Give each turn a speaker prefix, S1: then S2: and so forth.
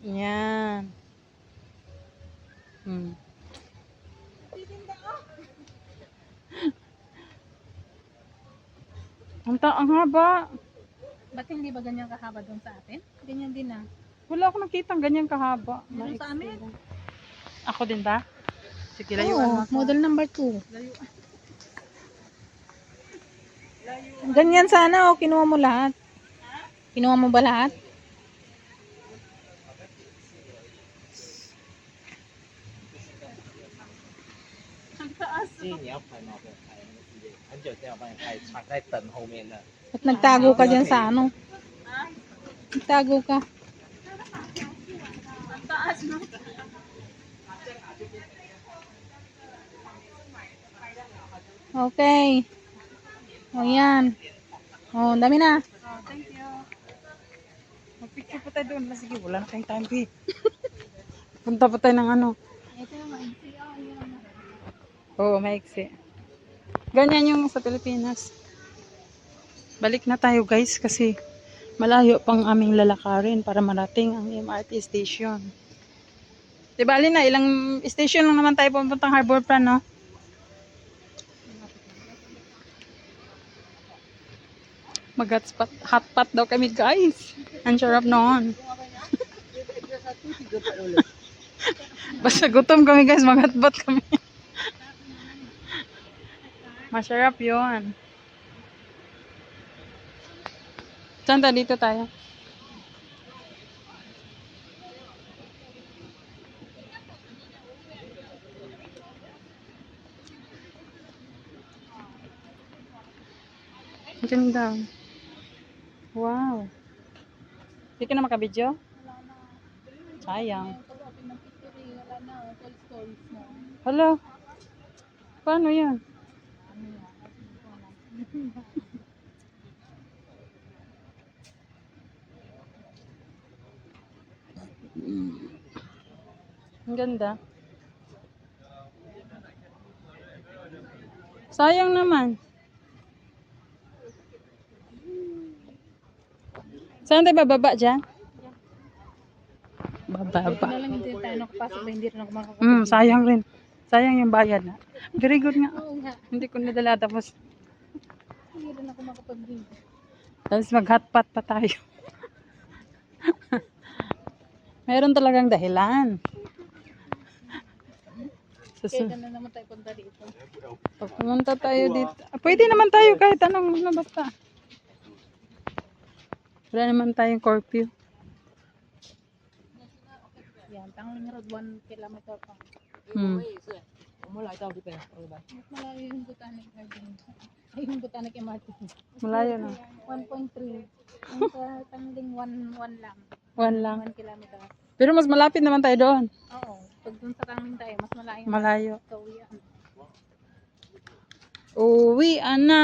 S1: Yan. Hmm. Ang ta ang haba.
S2: Ba't hindi ba ganyan kahaba doon sa atin? Ganyan din ah.
S1: Wala akong nakita ganyan kahaba.
S2: Meron sa amin.
S1: Ako din ba? Sige, layuan mo. ako.
S2: model number 2. Ganyan sana o kinuha mo lahat? Kinuha mo ba lahat?
S3: 建议你要拍吗？不要拍那个系列，很久之前我帮你拍，藏在灯后面的。
S2: At nagtago ka dyan sa ano? Nagtago ka. Okay. O yan. O, dami na.
S1: Oh, thank you. Mag-picture pa tayo doon. Ah, Sige, wala na tayong time, babe. Punta pa tayo ng ano. Oo, maiksi. Ganyan yung sa Pilipinas. Balik na tayo guys kasi malayo pang aming lalakarin para marating ang MRT station. Diba, Alina, ilang station lang naman tayo pupuntang Harbor Plan, no? Mag-hotspot hotpot daw kami, guys. Ang sarap noon. Basta gutom kami, guys. Mag-hotpot kami. Masarap yon. Saan tayo? Dito tayo. Ganda. Wow. Hindi ka na makabidyo? Sayang. Hala. Paano yan? Ang ganda. Sayang naman. Saan tayo bababa dyan? Bababa.
S2: na lang hindi tayo nakapasok ba hindi rin ako makakapag.
S1: Mm, sayang rin. Sayang yung bayad na. Very good nga.
S2: Oo nga.
S1: Hindi ko nadala tapos
S2: hindi rin ako makapag-video.
S1: Tapos mag-hotpot pa tayo. Meron talagang dahilan. Susun-
S2: Kaya na naman tayo punta dito.
S1: Pag pumunta tayo dito. Ah, pwede naman tayo kahit anong ano basta. Wala naman tayong curfew.
S2: Yan, tangling road 1 km pa.
S1: Hmm.
S2: Mas malayo yung botanic garden. Ay, yung Botanic MRT.
S1: Malayo na.
S2: 1.3. Yung sa Tangling 1, 1 lang.
S1: One lang.
S2: 1 kilometer.
S1: Pero mas malapit naman tayo doon.
S2: Oo. Pag dun sa Tangling tayo, mas malayo.
S1: Malayo.
S2: So, yan.
S1: Uwi na.